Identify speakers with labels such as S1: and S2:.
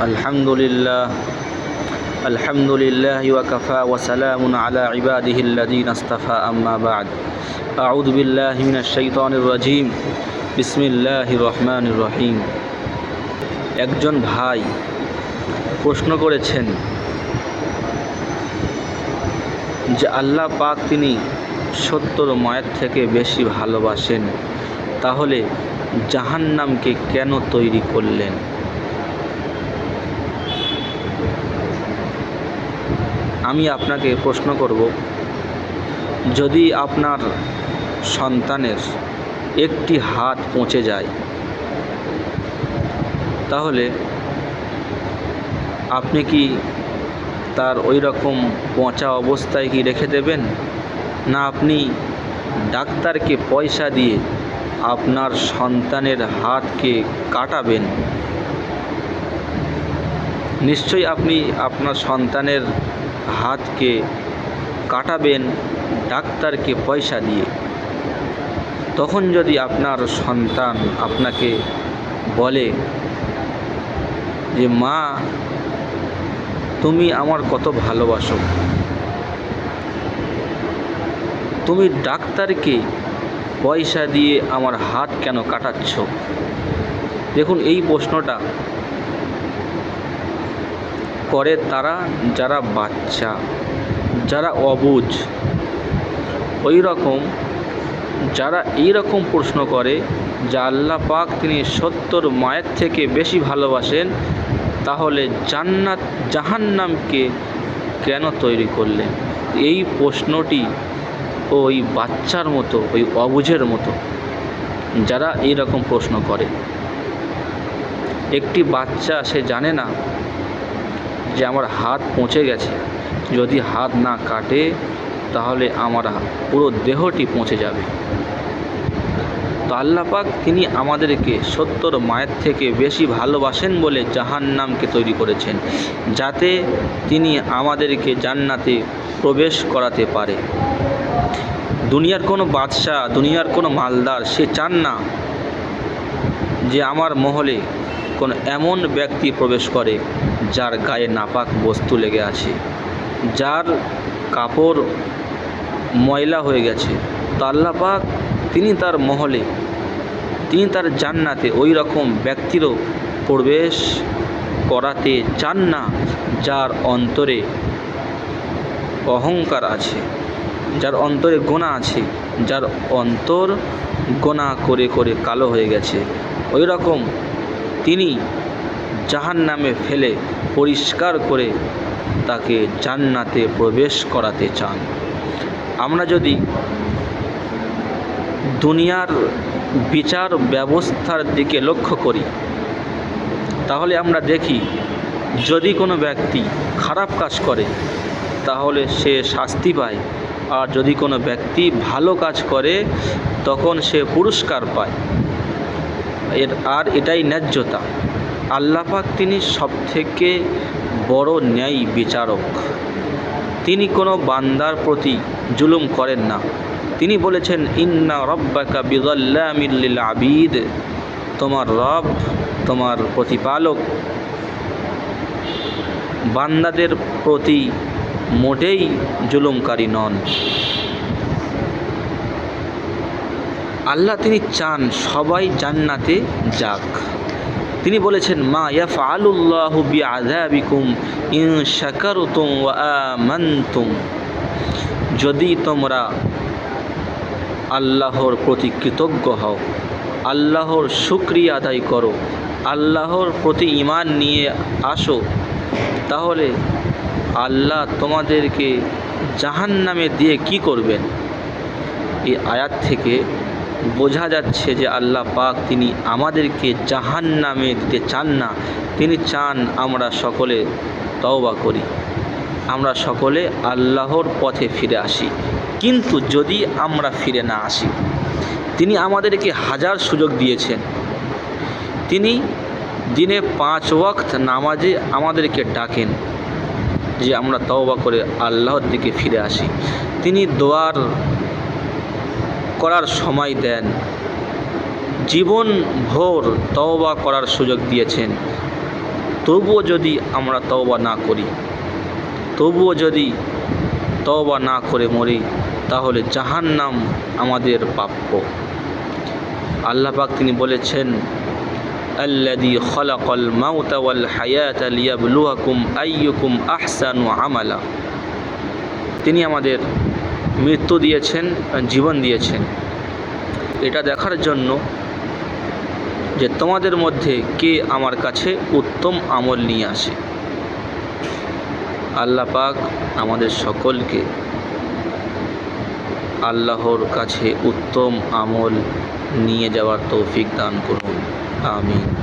S1: الحمد لله الحمد لله وكفى وسلام على عباده الذين اصطفى أما بعد أعوذ بالله من الشيطان الرجيم بسم الله الرحمن الرحيم একজন ভাই প্রশ্ন করেছেন যে আল্লাহ পাক তিনি সত্তর মায়ের থেকে বেশি ভালোবাসেন তাহলে জাহান্নামকে কেন তৈরি করলেন আমি আপনাকে প্রশ্ন করব, যদি আপনার সন্তানের একটি হাত পচে যায়, তাহলে আপনি কি তার ওই রকম পচা অবস্থায় কি রেখে দেবেন? না, আপনি ডাক্তারকে পয়সা দিয়ে আপনার সন্তানের হাতকে কাটাবেন। নিশ্চয়ই আপনি আপনার সন্তানের হাতকে কাটাবেন, ডাক্তারকে পয়সা দিয়ে। তখন যদি আপনার সন্তান আপনাকে বলে যে, মা, তুমি আমার কত ভালোবাসো। তুমি ডাক্তারকে পয়সা দিয়ে আমার হাত কেন কাটাচ্ছ? দেখুন, এই প্রশ্নটা করে তারা যারা বাচ্চা, যারা অবুঝ ওই রকম যারা এই রকম প্রশ্ন করে যে আল্লাহ পাক তিনি সত্তর মায়ের থেকে বেশি ভালোবাসেন, তাহলে জান্নাত জাহান্নামকে কেন তৈরি করলেন? এই প্রশ্নটি ওই বাচ্চার মতো, ওই অবুঝের মতো যারা এই রকম প্রশ্ন করে। একটি বাচ্চা সে জানে না যে আমার হাত পচে গেছে। যদি হাত না কাটে, তাহলে আমার পুরো দেহটি পচে যাবে। তো আল্লাপাক তিনি আমাদেরকে সত্তর মায়ের থেকে বেশি ভালোবাসেন বলে জাহান্নামকে তৈরি করেছেন, যাতে তিনি আমাদেরকে জান্নাতে প্রবেশ করাতে পারে। দুনিয়ার কোনো বাদশাহ, দুনিয়ার কোনো মালদার, সে চান না যে আমার মহলে কোনো এমন ব্যক্তি প্রবেশ করে যার গায়ে নাপাক বস্তু লেগে আছে, যার কাপড় ময়লা হয়ে গেছে তো আল্লাহ তিনি তার মহলে, তিনি তার জান্নাতে ওই রকম ব্যক্তিরও প্রবেশ করাতে চান না যার অন্তরে অহংকার আছে, যার অন্তরে গোনা আছে, যার অন্তর গোনা করে করে কালো হয়ে গেছে। ওই রকম তিনি জাহান নামে ফেলে পরিষ্কার করে তাকে জান্নাতে প্রবেশ করাতে চান। আমরা যদি দুনিয়ার বিচার ব্যবস্থার দিকে লক্ষ্য করি, তাহলে আমরা দেখি যদি কোনো ব্যক্তি খারাপ কাজ করে, তাহলে সে শাস্তি পায়। আর যদি কোনো ব্যক্তি ভালো কাজ করে, তখন সে পুরস্কার পায়। এর, আর এটাই ন্যায্যতা। আল্লাপাক তিনি সবথেকে বড় ন্যায় বিচারক। তিনি কোনো বান্দার প্রতি জুলুম করেন না। তিনি বলেছেন, ইন্না রব্বাকা বিগল্লামিল্লিল আবিদ। তোমার রব, তোমার প্রতিপালক। বান্দাদের প্রতি মোটেই জুলুমকারী নন। আল্লাহ তিনি চান সবাই জান্নাতে যাক। তিনি বলেছেন, মা ইয়াফ আলুল্লাহু বি আজাবিকুম ইন শাকারতুম ওয়া আমানতুম। যদি তোমরা আল্লাহর প্রতি কৃতজ্ঞ হও, আল্লাহর শুক্রিয়া আদায় করো, আল্লাহর প্রতি ইমান নিয়ে আসো, তাহলে আল্লাহ তোমাদেরকে জাহান নামে দিয়ে কি করবেন? এই আয়াত থেকে বোঝা যাচ্ছে যে আল্লাহ পাক তিনি আমাদেরকে জাহান নামে দিতে চান না। তিনি চান আমরা সকলে তওবা করি। আমরা সকলে আল্লাহর পথে ফিরে আসি। কিন্তু যদি আমরা ফিরে না আসি, তিনি আমাদেরকে হাজার সুযোগ দিয়েছেন। তিনি দিনে পাঁচ ওয়াক্ত নামাজে আমাদেরকে ডাকেন যে আমরা তওবা করে আল্লাহর দিকে ফিরে আসি। তিনি দোয়ার করার সময় দেন। জীবন ভোর তওবা করার সুযোগ দিয়েছেন। তবুও যদি আমরা তওবা না করি, তবুও যদি তওবা না করে মরি, তাহলে জাহান নাম আমাদের প্রাপ্য। আল্লাহ পাক তিনি বলেছেন আল্লাদি খলাকল মাউতা ওয়াল হায়াত লিয়াবলুয়াকুম আইয়ুকুম আহসানু আমালা। তিনি আমাদের মৃত্যু দিয়েছেন, জীবন দিয়েছেন। এটা দেখার জন্য যে তোমাদের মধ্যে কে আমার কাছে উত্তম আমল নিয়ে আসে। আল্লাহ পাক আমাদের সকলকে আল্লাহর কাছে উত্তম আমল নিয়ে যাওয়ার তৌফিক দান করুন। আমিন।